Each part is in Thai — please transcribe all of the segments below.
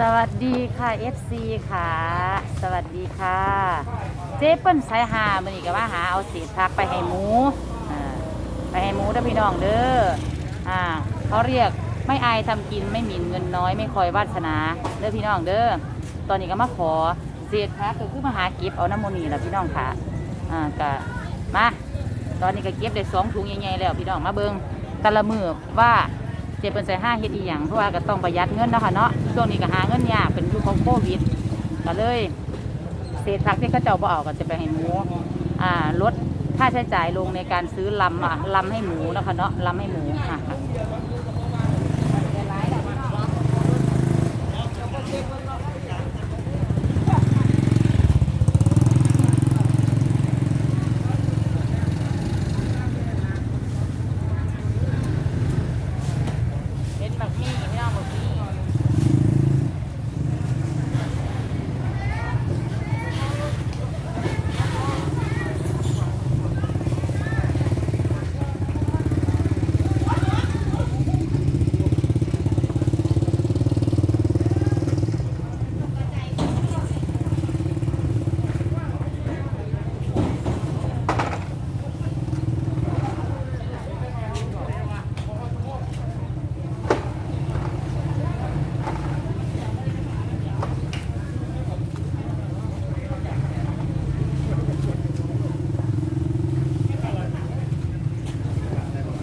สวัสดีค่ะ FC ค่ะ สวัสดีค่ะ เจ๊เปิ้ลสายหามันอีกว่าหาเอาเศษผักไปให้หมูอ่าไปให้หมูเด้อพี่น้องเด้ออ่าเขาเรียกไม่อายทำกินไม่หมิ่นเงินน้อยไม่คอยวาสนาเด้อพี่น้องเด้อตอนนี้ก็มาขอเศษผักก็คือมาหาเก็บเอาน้ำมนี่แหละพี่น้องค่ะอ่าก็มาตอนนี้ก็เก็บได้สองถุงใหญ่ๆแล้วพี่น้องมาเบิงแต่ละมือว่า จ็บเป็นใส่ห้าเฮ็ดอีหยังเพราะว่าก็ต้องประหยัดเงินเนาะค่ะเนาะช่วงนี้ก็หาเงินยากเป็นยุคของโควิดก็เลยเศษผักที่เขาเจ้าบ่เอาก็จะไปให้หมูอ่าลดค่าใช้จ่ายลงในการซื้อลำอะลำให้หมูนะคะเนาะลำให้หมูค่ะเป็นแบบนี้ไม่เอาแบบนี้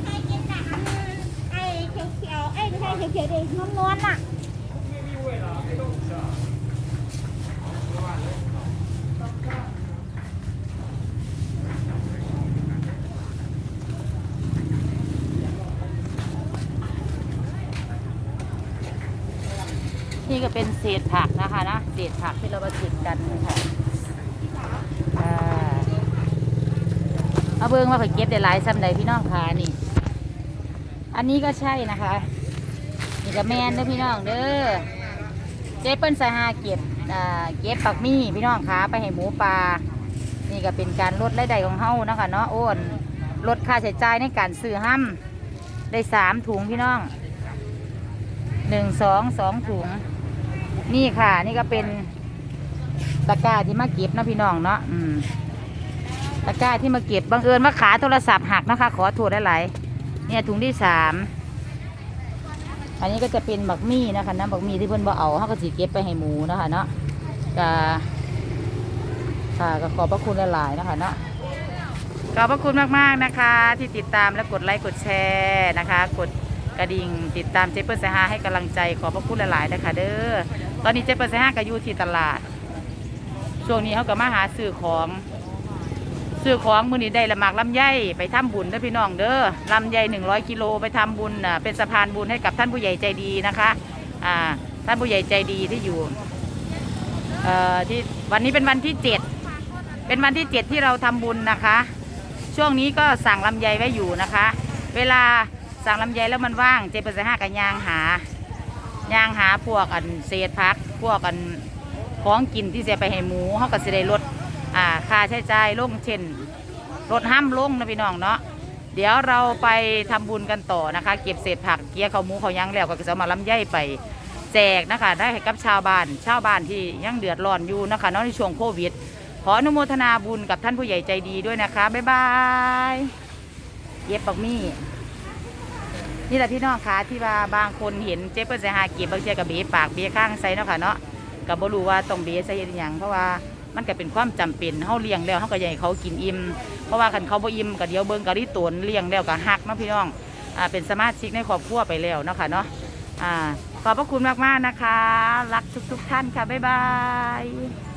ไอ้กินน่ะไอ้เขียวๆไอ้ไม่ใช่ เขียวๆดินวลๆน่ะนี่ก็เป็นเศษผักนะคะนะเศษผักที่เรามาเก็บกันค่ะอ่าเอาเบิ่งว่าเขาเก็บได้หลายซ้ำใดพี่น้องค่ะนี่ อันนี้ก็ใช่นะคะ นี่ก็แมนเด้อพี่น้องเด้อเจ๊เปิ้ลสหาเก็บอ่าเก็บปักมี่พี่น้องขาไปให้หมูปลานี่ก็เป็นการลดรายได้ของเฮาเนาะคะเนาะโอ้นลดค่าใช้จ่ายในการซื้อห้ำได้สามถุงพี่น้องหนึ่งสองสองถุง นี่ค่ะนี่ก็เป็นตะกร้าที่มาเก็บนะพี่น้องเนาะอืมตะกร้าที่มาเก็บบังเอิญมาขาโทรศัพท์หักนะคะ ขอโทษได้หลายๆเนี่ยถุงที่สาม อันนี้ก็จะเป็นบักมี่นะคะนะบักมี่ที่เพิ่อนบ่เอาเขาก็สีเก็บไปให้หมูนะคะเนาะก็ค่ะก็ขอบพระคุณหลายๆนะคะเนาะขอบพระคุณมากๆนะคะ ที่ติดตามและกดไลค์กดแชร์นะคะ กดกระดิ่งติดตามเจเปิ้ลเซฮาให้กำลังใจขอบพระคุณหลายๆนะคะเด้อตอนนี้เจเปิ้ลเซฮาก็อยู่ที่ตลาด ช่วงนี้เขาก็มาหาซื้อของ ซื้อของมือนี้ได้ละหมากลำไยไปทำบุญเด้อพี่น้องเด้อลำไยหนึ่งร้อยกิโลไปทำบุญน่ะเป็นสะพานบุญให้กับท่านผู้ใหญ่ใจดีนะคะอ่าท่านผู้ใหญ่ใจดีที่อยู่เอ่อที่วันนี้เป็นวันที่เจ็ดเป็นวันที่เจ็ดที่เราทำบุญนะคะ ช่วงนี้ก็สั่งลำไยไว้อยู่นะคะ เวลาสั่งลำไยแล้วมันว่างเจเปอร์เซห้ากับยางหายางหาพวกอันเศษพักพวกอันของกินที่เสียไปให้หมูเขาก็จะได้ลด อ่าค่าใช้จ่ายลงเช่นลดห้ามลงนะพี่น้องเนาะเดี๋ยวเราไปทำบุญกันต่อนะคะ เก็บเศษผักเกี๊ยเขาหมูเขายังแล้วก็จะมาลำไยไปแจกนะคะ ได้ให้กับชาวบ้านชาวบ้านที่ยังเดือดร้อนอยู่นะคะเนาะในช่วงโควิด ขออนุโมทนาบุญกับท่านผู้ใหญ่ใจดีด้วยนะคะ บ๊ายบายเย็บปักมี่นี่แหละพี่น้องคะที่ว่าบางคนเห็นเจ๊เปิ้ลใส่หาเก็บบางเชียกับเบะปากเบะข้างใส่เนาะค่ะเนาะกับ่รู้ว่าต้องเบะใส่ย่างเพราะว่า มันก็เป็นความจำเป็นเฮาเลี้ยงแล้วเฮาก็อยากให้เขากินอิ่มเพราะว่าคันเขาบ่อิ่มก็เดี๋ยวเบิ่งกะริตนเลี้ยงแล้วก็หักเนาะพี่น้องอ่าเป็นสมาชิกในครอบครัวไปแล้วเนาะค่ะเนาะอ่าขอบพระคุณมากๆนะคะ รักทุกๆท่านค่ะบ๊ายบาย